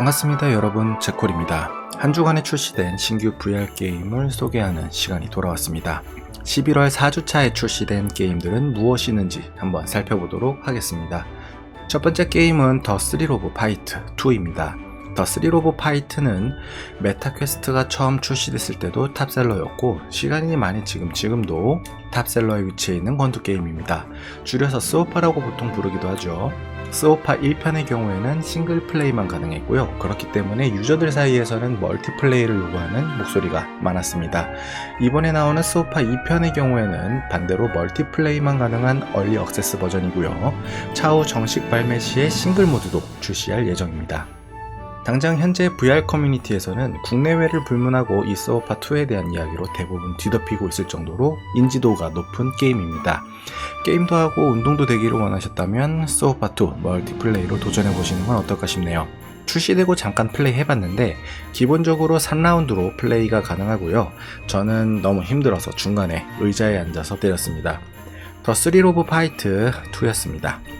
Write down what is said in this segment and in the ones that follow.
반갑습니다 여러분 제콜입니다. 한 주간에 출시된 신규 VR 게임을 소개하는 시간이 돌아왔습니다. 11월 4주차에 출시된 게임들은 무엇이 있는지 한번 살펴보도록 하겠습니다. 첫 번째 게임은 더 스리로브 파이트 2입니다. 더 스리로브 파이트는 메타 퀘스트가 처음 출시됐을 때도 탑셀러였고 시간이 많이 지금 지금도 탑셀러에 위치해 있는 권투 게임입니다. 줄여서 스오파라고 보통 부르기도 하죠. 스오파 1편의 경우에는 싱글 플레이만 가능했고요. 그렇기 때문에 유저들 사이에서는 멀티플레이를 요구하는 목소리가 많았습니다. 이번에 나오는 스오파 2편의 경우에는 반대로 멀티플레이만 가능한 얼리 억세스 버전이고요. 차후 정식 발매 시에 싱글 모드도 출시할 예정입니다. 당장 현재 VR 커뮤니티에서는 국내외를 불문하고 이 스오파2에 대한 이야기로 대부분 뒤덮이고 있을 정도로 인지도가 높은 게임입니다. 게임도 하고 운동도 되기를 원하셨다면 스오파2 멀티플레이로 도전해보시는 건 어떨까 싶네요. 출시되고 잠깐 플레이 해봤는데 기본적으로 3라운드로 플레이가 가능하고요. 저는 너무 힘들어서 중간에 의자에 앉아서 때렸습니다. 더 스리로브 파이트 2였습니다.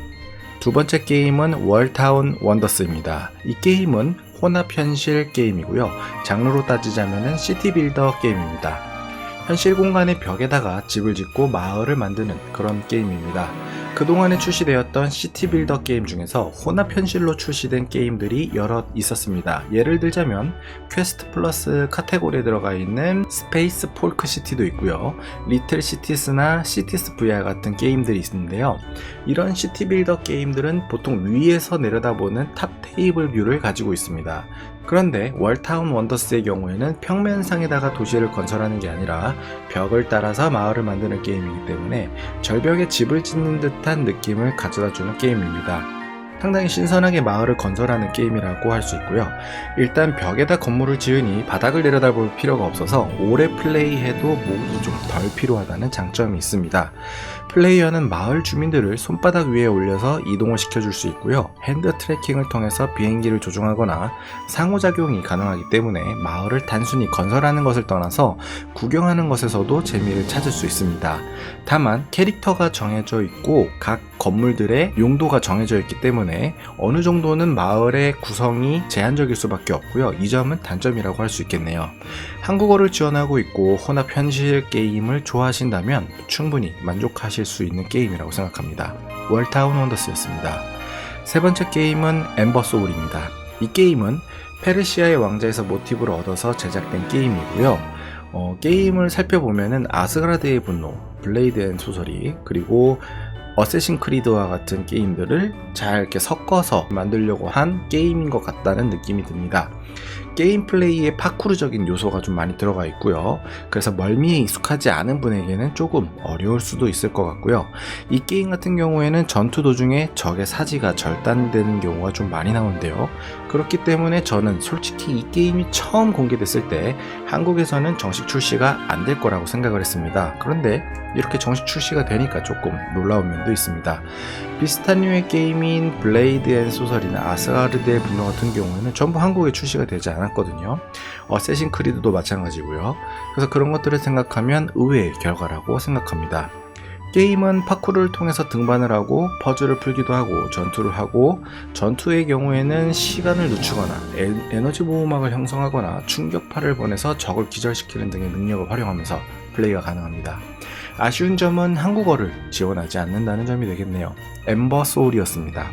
두 번째 게임은 월타운 원더스입니다. 이 게임은 혼합 현실 게임이고요. 장르로 따지자면 시티 빌더 게임입니다. 현실 공간의 벽에다가 집을 짓고 마을을 만드는 그런 게임입니다. 그동안에 출시되었던 시티 빌더 게임 중에서 혼합 현실로 출시된 게임들이 여러 있었습니다. 예를 들자면 퀘스트 플러스 카테고리에 들어가 있는 스페이스 폴크 시티도 있고요. 리틀 시티스나 시티스 VR 같은 게임들이 있는데요. 이런 시티 빌더 게임들은 보통 위에서 내려다보는 탑 테이블 뷰를 가지고 있습니다. 그런데 월타운 원더스의 경우에는 평면상에다가 도시를 건설하는 게 아니라 벽을 따라서 마을을 만드는 게임이기 때문에 절벽에 집을 짓는 듯한 느낌을 가져다 주는 게임입니다. 상당히 신선하게 마을을 건설하는 게임이라고 할 수 있고요. 일단 벽에다 건물을 지으니 바닥을 내려다볼 필요가 없어서 오래 플레이해도 목이 좀 덜 필요하다는 장점이 있습니다. 플레이어는 마을 주민들을 손바닥 위에 올려서 이동을 시켜줄 수 있고요. 핸드 트래킹을 통해서 비행기를 조종하거나 상호작용이 가능하기 때문에 마을을 단순히 건설하는 것을 떠나서 구경하는 것에서도 재미를 찾을 수 있습니다. 다만 캐릭터가 정해져 있고 각 건물들의 용도가 정해져 있기 때문에 어느 정도는 마을의 구성이 제한적일 수밖에 없고요. 이 점은 단점이라고 할 수 있겠네요. 한국어를 지원하고 있고 혼합 현실 게임을 좋아하신다면 충분히 만족하실 수 있는 게임이라고 생각합니다. 월타운 원더스였습니다. 세 번째 게임은 엠버 소울입니다. 이 게임은 페르시아의 왕자에서 모티브를 얻어서 제작된 게임이고요. 어, 게임을 살펴보면은 아스가르드의 분노, 블레이드 앤 소설이 그리고 어쌔신 크리드와 같은 게임들을 잘 이렇게 섞어서 만들려고 한 게임인 것 같다는 느낌이 듭니다. 게임 플레이에 파쿠르적인 요소가 좀 많이 들어가 있고요. 그래서 멀미에 익숙하지 않은 분에게는 조금 어려울 수도 있을 것 같고요. 이 게임 같은 경우에는 전투 도중에 적의 사지가 절단되는 경우가 좀 많이 나오는데요. 그렇기 때문에 저는 솔직히 이 게임이 처음 공개됐을 때 한국에서는 정식 출시가 안 될 거라고 생각을 했습니다. 그런데 이렇게 정식 출시가 되니까 조금 놀라운 면도 있습니다. 비슷한 류의 게임인 블레이드 앤 소설이나 아스가르드의 분노 같은 경우에는 전부 한국에 출시가 되지 않았거든요. 어쌔신 크리드도 마찬가지고요. 그래서 그런 것들을 생각하면 의외의 결과라고 생각합니다. 게임은 파쿠르를 통해서 등반을 하고 퍼즐을 풀기도 하고 전투를 하고 전투의 경우에는 시간을 늦추거나 에, 에너지 보호막을 형성하거나 충격파를 보내서 적을 기절시키는 등의 능력을 활용하면서 플레이가 가능합니다. 아쉬운 점은 한국어를 지원하지 않는다는 점이 되겠네요. 엠버 소울이었습니다.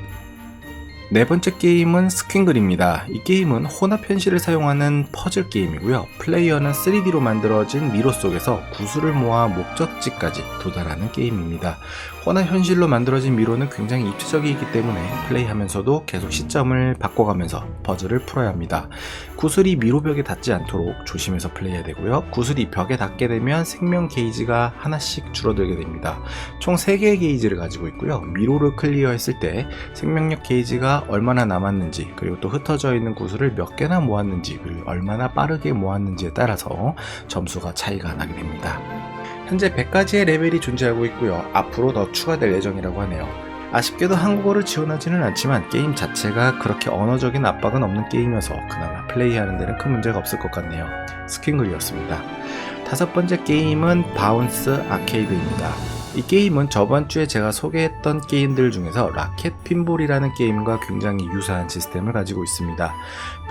네 번째 게임은 스퀸글입니다. 이 게임은 혼합 현실을 사용하는 퍼즐 게임이고요. 플레이어는 3D로 만들어진 미로 속에서 구슬을 모아 목적지까지 도달하는 게임입니다. 혼합 현실로 만들어진 미로는 굉장히 입체적이기 때문에 플레이하면서도 계속 시점을 바꿔가면서 퍼즐을 풀어야 합니다. 구슬이 미로벽에 닿지 않도록 조심해서 플레이해야 되고요. 구슬이 벽에 닿게 되면 생명 게이지가 하나씩 줄어들게 됩니다. 총 3개의 게이지를 가지고 있고요. 미로를 클리어했을 때 생명력 게이지가 얼마나 남았는지 그리고 또 흩어져 있는 구슬을 몇 개나 모았는지 그리고 얼마나 빠르게 모았는지에 따라서 점수가 차이가 나게 됩니다. 현재 100가지의 레벨이 존재하고 있고요. 앞으로 더 추가될 예정이라고 하네요. 아쉽게도 한국어를 지원하지는 않지만 게임 자체가 그렇게 언어적인 압박은 없는 게임이어서 그나마 플레이하는 데는 큰 문제가 없을 것 같네요. 스킨글이었습니다. 다섯 번째 게임은 바운스 아케이드입니다. 이 게임은 저번 주에 제가 소개했던 게임들 중에서 라켓 핀볼이라는 게임과 굉장히 유사한 시스템을 가지고 있습니다.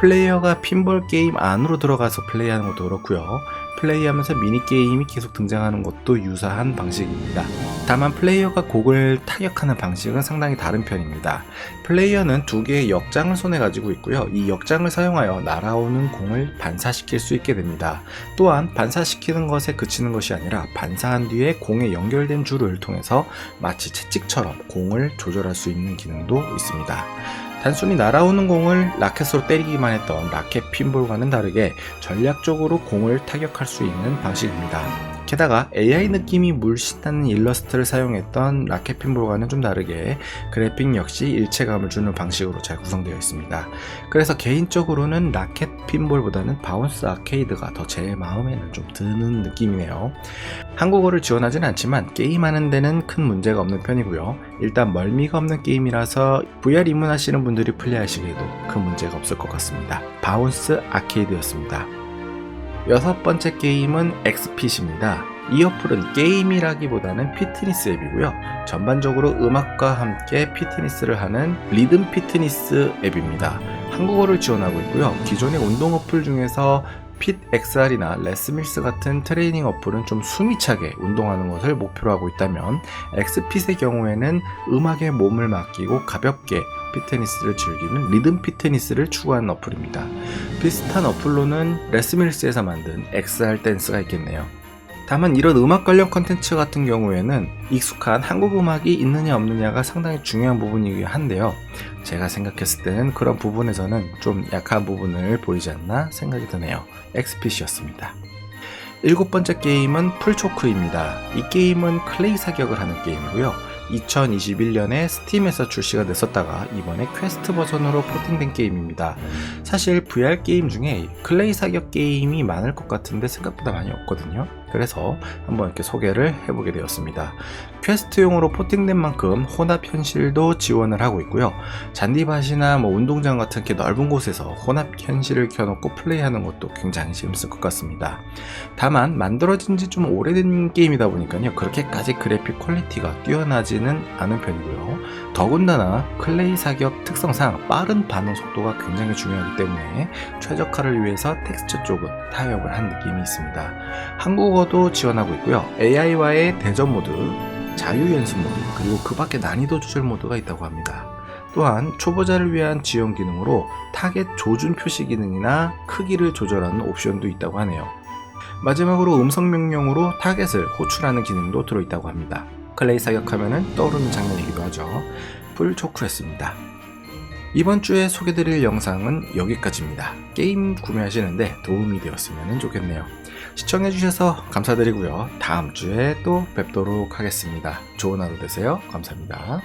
플레이어가 핀볼 게임 안으로 들어가서 플레이하는 것도 그렇고요. 플레이하면서 미니게임이 계속 등장하는 것도 유사한 방식입니다. 다만 플레이어가 곡을 타격하는 방식은 상당히 다른 편입니다. 플레이어는 두 개의 역장을 손에 가지고 있고요. 이 역장을 사용하여 날아오는 공을 반사시킬 수 있게 됩니다. 또한 반사시키는 것에 그치는 것이 아니라 반사한 뒤에 공에 연결된 줄을 통해서 마치 채찍처럼 공을 조절할 수 있는 기능도 있습니다. 단순히 날아오는 공을 라켓으로 때리기만 했던 라켓 핀볼과는 다르게 전략적으로 공을 타격할 수 있는 방식입니다. 게다가 AI 느낌이 물씬 나는 일러스트를 사용했던 라켓 핀볼과는 좀 다르게 그래픽 역시 일체감을 주는 방식으로 잘 구성되어 있습니다. 그래서 개인적으로는 라켓 핀볼보다는 바운스 아케이드가 더 제 마음에는 좀 드는 느낌이네요. 한국어를 지원하진 않지만 게임하는 데는 큰 문제가 없는 편이고요. 일단 멀미가 없는 게임이라서 VR 입문하시는 분들이 플레이하시기에도 큰 문제가 없을 것 같습니다. 바운스 아케이드였습니다. 여섯 번째 게임은 엑스핏입니다. 이 어플은 게임이라기보다는 피트니스 앱이고요. 전반적으로 음악과 함께 피트니스를 하는 리듬 피트니스 앱입니다. 한국어를 지원하고 있고요. 기존의 운동 어플 중에서 핏 XR이나 레스밀스 같은 트레이닝 어플은 좀 숨이 차게 운동하는 것을 목표로 하고 있다면 엑스핏의 경우에는 음악에 몸을 맡기고 가볍게 피트니스를 즐기는 리듬 피트니스를 추구하는 어플입니다. 비슷한 어플로는 레스밀스에서 만든 XR 댄스가 있겠네요. 다만 이런 음악 관련 컨텐츠 같은 경우에는 익숙한 한국 음악이 있느냐 없느냐가 상당히 중요한 부분이긴 한데요. 제가 생각했을 때는 그런 부분에서는 좀 약한 부분을 보이지 않나 생각이 드네요. 엑스핏이었습니다. 일곱 번째 게임은 풀초크입니다. 이 게임은 클레이 사격을 하는 게임이고요. 2021년에 스팀에서 출시가 됐었다가 이번에 퀘스트 버전으로 포팅된 게임입니다. 사실 VR 게임 중에 클레이 사격 게임이 많을 것 같은데 생각보다 많이 없거든요. 그래서 한번 이렇게 소개를 해보게 되었습니다. 퀘스트용으로 포팅된 만큼 혼합 현실도 지원을 하고 있고요. 잔디밭이나 뭐 운동장 같은 이렇게 넓은 곳에서 혼합 현실을 켜놓고 플레이하는 것도 굉장히 재밌을 것 같습니다. 다만 만들어진 지 좀 오래된 게임이다 보니까요. 그렇게까지 그래픽 퀄리티가 뛰어나지는 않은 편이고요. 더군다나 클레이 사격 특성상 빠른 반응 속도가 굉장히 중요하기 때문에 최적화를 위해서 텍스처 쪽은 타협을 한 느낌이 있습니다. 한국어도 지원하고 있고요. AI와의 대전 모드, 자유 연습 모드, 그리고 그 밖에 난이도 조절 모드가 있다고 합니다. 또한 초보자를 위한 지원 기능으로 타겟 조준 표시 기능이나 크기를 조절하는 옵션도 있다고 하네요. 마지막으로 음성 명령으로 타겟을 호출하는 기능도 들어있다고 합니다. 클레이 사격하면 떠오르는 장면이기도 하죠. 풀 초크했습니다. 이번 주에 소개드릴 영상은 여기까지입니다. 게임 구매하시는데 도움이 되었으면 좋겠네요. 시청해주셔서 감사드리고요. 다음 주에 또 뵙도록 하겠습니다. 좋은 하루 되세요. 감사합니다.